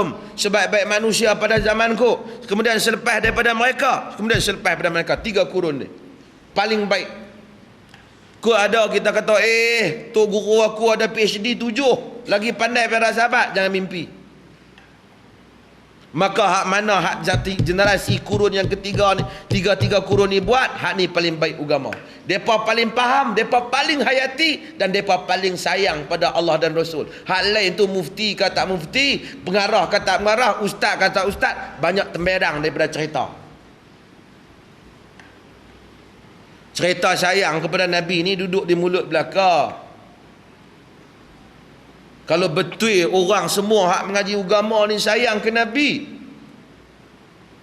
khairahum sebaik-baik manusia pada zamanku. Kemudian selepas daripada mereka kemudian selepas daripada mereka tiga kurun ni paling baik. Ku ada kita kata eh tu guru aku ada PhD tujuh. Lagi pandai pada sahabat jangan mimpi Maka hak mana hak jati generasi kurun yang ketiga ni, tiga-tiga kurun ni buat, hak ni paling baik agama. Depa paling faham, depa paling hayati dan depa paling sayang pada Allah dan Rasul. Hak lain tu mufti kata mufti, pengarah kata pengarah, ustaz kata ustaz, banyak temberang daripada cerita. Cerita sayang kepada Nabi ni duduk di mulut belaka. Kalau betul orang semua hak mengaji agama ni sayang ke Nabi.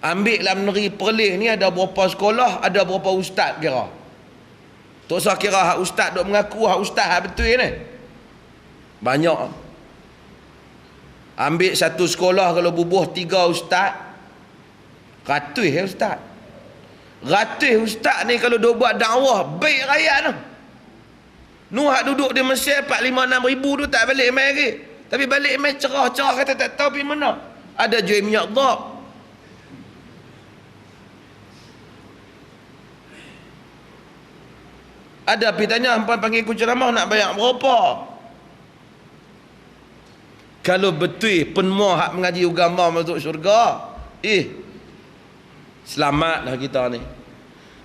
Ambil dalam negeri Perlis ni ada berapa sekolah, ada berapa ustaz kira. Tak usah kira hak ustaz duk mengaku hak ustaz hak betul ni. Banyak. Ambil satu sekolah kalau bubuh tiga ustaz. Ratus ya ustaz. Ratus ustaz ni kalau duk buat dakwah baik rakyat tu. Nuh duduk di Mesir 4 5 6 ribu tu tak balik mai lagi. Tapi balik mai cerah-cerah kata tak tahu pergi mana. Ada jual minyak dhab. Ada pergi tanya hangpa panggil aku ceramah nak bayar berapa? Kalau betul penmua hak mengaji agama masuk syurga, eh selamatlah kita ni.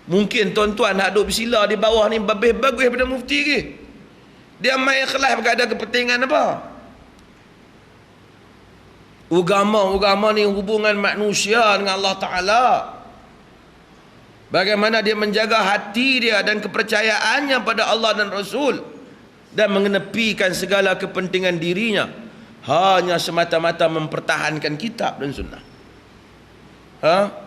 Mungkin tuan-tuan nak duduk bersila di bawah ni lebih bagus daripada mufti ke. Dia main ikhlas bukan ada kepentingan apa. Ugama-ugama ni hubungan manusia dengan Allah Ta'ala. Bagaimana dia menjaga hati dia dan kepercayaannya pada Allah dan Rasul. Dan mengenepikan segala kepentingan dirinya. Hanya semata-mata mempertahankan kitab dan sunnah. Ha?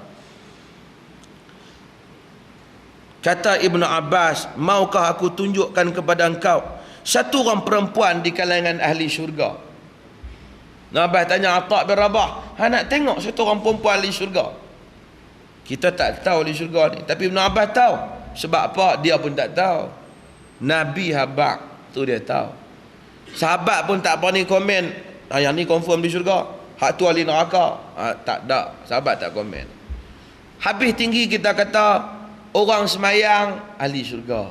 Kata Ibn Abbas, maukah aku tunjukkan kepada engkau satu orang perempuan di kalangan ahli syurga? Nabi tanya Atta' bin Rabah, ha nak tengok satu orang perempuan ahli syurga? Kita tak tahu ahli syurga ni. Tapi Ibn Abbas tahu. Sebab apa? Dia pun tak tahu. Nabi habak. Tu dia tahu. Sahabat pun tak berani komen. Ha, yang ni confirm di syurga. Hak tu ahli neraka. Ha, tak ada. Sahabat tak komen. Habis tinggi kita kata, orang semayang ahli syurga.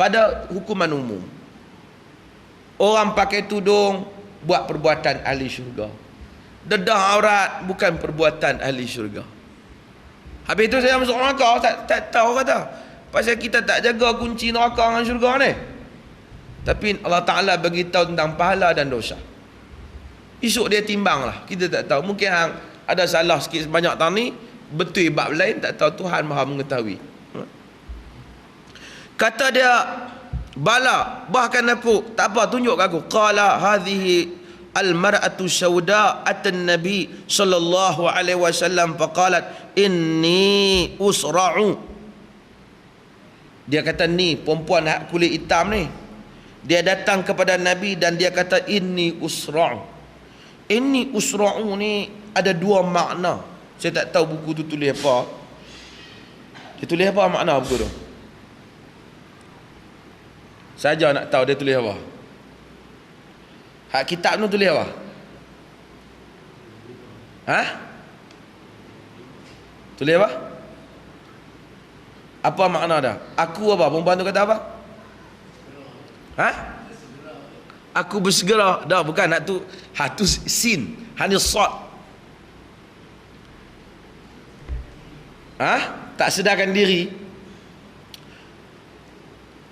Pada hukuman umum. Orang pakai tudung buat perbuatan ahli syurga. Dedah aurat bukan perbuatan ahli syurga. Habis itu saya masuk neraka tak, tak tahu kata. Pasal kita tak jaga kunci neraka dengan syurga ni. Tapi Allah Ta'ala bagi tahu tentang pahala dan dosa. Esok dia timbang lah kita tak tahu. Mungkin ada salah sikit sebanyak tahun ni betul bab lain tak tahu Tuhan Maha mengetahui. Kata dia bala bahkan aku tak apa tunjuk aku. Qala hadhihi al mar'atu sauda atan nabi sallallahu alaihi wasallam. Faqalat inni usra'u. Dia kata ni perempuan hak kulit hitam ni. Dia datang kepada nabi dan dia kata inni usra'u. Inni usra'u ni ada dua makna saya tak tahu buku tu tulis apa. Dia tulis apa makna buku tu? Saja nak tahu dia tulis apa. Hak kitab tu tulis apa? Ha? Tulis apa? Apa makna dah? Aku apa? Perempuan tu kata apa? Ha? Aku bersegera. Dah bukan nak tu. Ha tu sin. Hanya sot. Ha? tak sedarkan diri.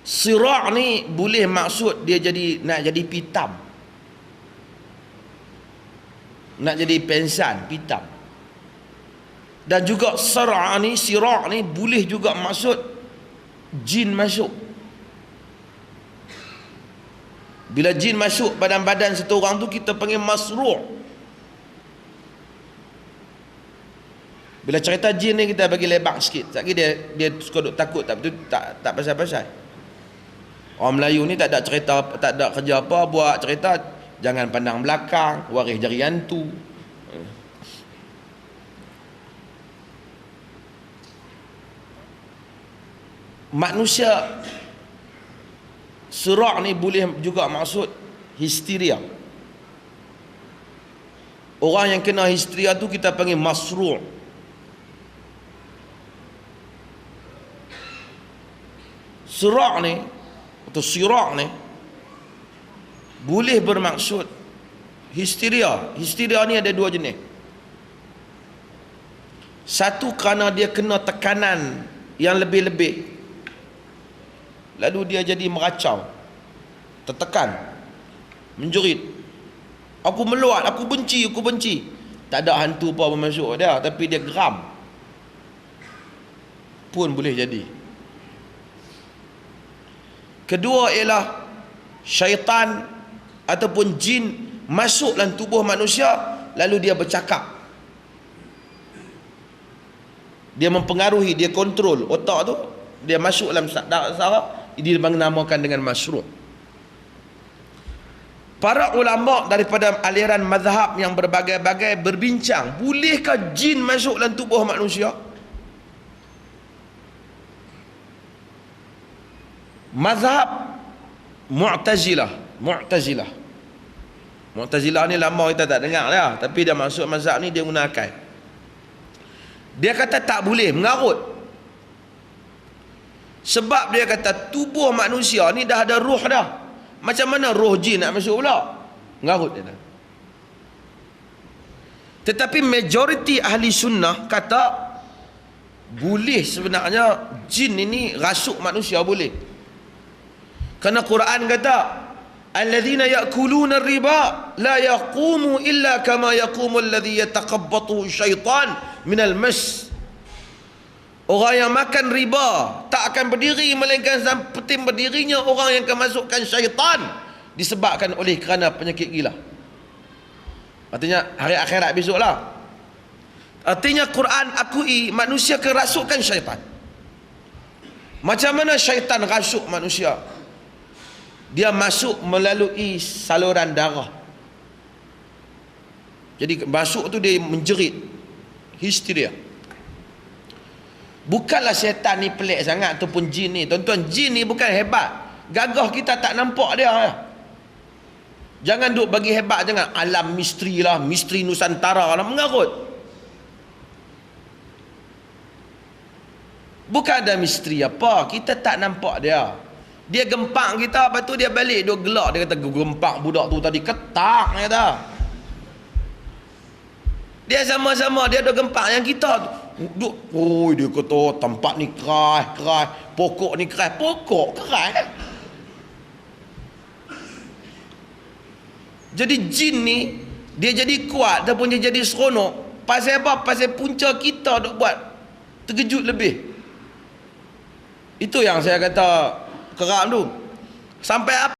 Sirak ni boleh maksud dia jadi nak jadi pitam. Nak jadi pensan pitam. Dan juga sirak ni sirak ni boleh juga maksud jin masuk. Bila jin masuk badan-badan satu orang tu kita panggil masru' Bila cerita jin ni kita bagi lebak sikit. Tak dia dia suka duk takut tak betul tak tak pasal-pasal. Orang Melayu ni tak ada cerita tak ada kerja apa buat cerita jangan pandang belakang, waris jari hantu. Manusia surak ni boleh juga maksud histeria. Orang yang kena histeria tu kita panggil masru' Sirak ni Atau sirak ni Boleh bermaksud Histeria. Histeria ni ada dua jenis. Satu kerana dia kena tekanan Yang lebih-lebih. Lalu dia jadi meracau Tertekan Menjerit. Aku meluat, aku benci, aku benci. Tak ada hantu apa masuk dia Tapi dia geram. Pun boleh jadi Kedua ialah syaitan ataupun jin masuk dalam tubuh manusia lalu dia bercakap. Dia mempengaruhi, dia kontrol otak tu, dia masuk dalam saraf, dia dinamakan dengan masyru'. Para ulama daripada aliran mazhab yang berbagai-bagai berbincang, bolehkah jin masuk dalam tubuh manusia? Mazhab Mu'tazilah. Mu'tazilah. Mu'tazilah ni lama kita tak dengar dah. Tapi dia masuk mazhab ni dia guna akal. Dia kata tak boleh mengarut. Sebab dia kata tubuh manusia ni dah ada roh dah. Macam mana roh jin nak masuk pula? Mengarut dia dah. Tetapi majoriti ahli sunnah kata boleh sebenarnya jin ini rasuk manusia boleh kerana Quran kata, "Alladzina ya'kuluna riba la yaqumu illa kama yaqumu alladhi yataqabbathu syaitan minal mas." Orang yang makan riba tak akan berdiri melainkan seperti berdirinya orang yang kemasukan syaitan disebabkan oleh kerana penyakit gila. Artinya hari akhirat besoklah. Artinya Quran akui manusia kerasukan syaitan. Macam mana syaitan rasuk manusia? Dia masuk melalui saluran darah. Jadi masuk tu dia menjerit. Histeria. Bukanlah syaitan ni pelik sangat ataupun jin ni. Tuan-tuan jin ni bukan hebat. Gagah kita tak nampak dia jangan duk bagi hebat jangan. Alam misteri lah. Misteri nusantara lah. Mengarut. Bukan ada misteri apa. Kita tak nampak dia dia gempak kita Lepas tu dia balik Dia gelak. Dia kata gempak budak tu tadi Ketak Dia kata. Dia sama-sama Dia ada gempak Yang kita. Tu Duk, oh dia kata tempat ni keras keras. Pokok ni keras. Pokok keras. Jadi jin ni dia jadi kuat ataupun dia jadi seronok. Pasal apa? Pasal punca kita duk buat terkejut lebih. Itu yang saya kata kerak tu sampai apa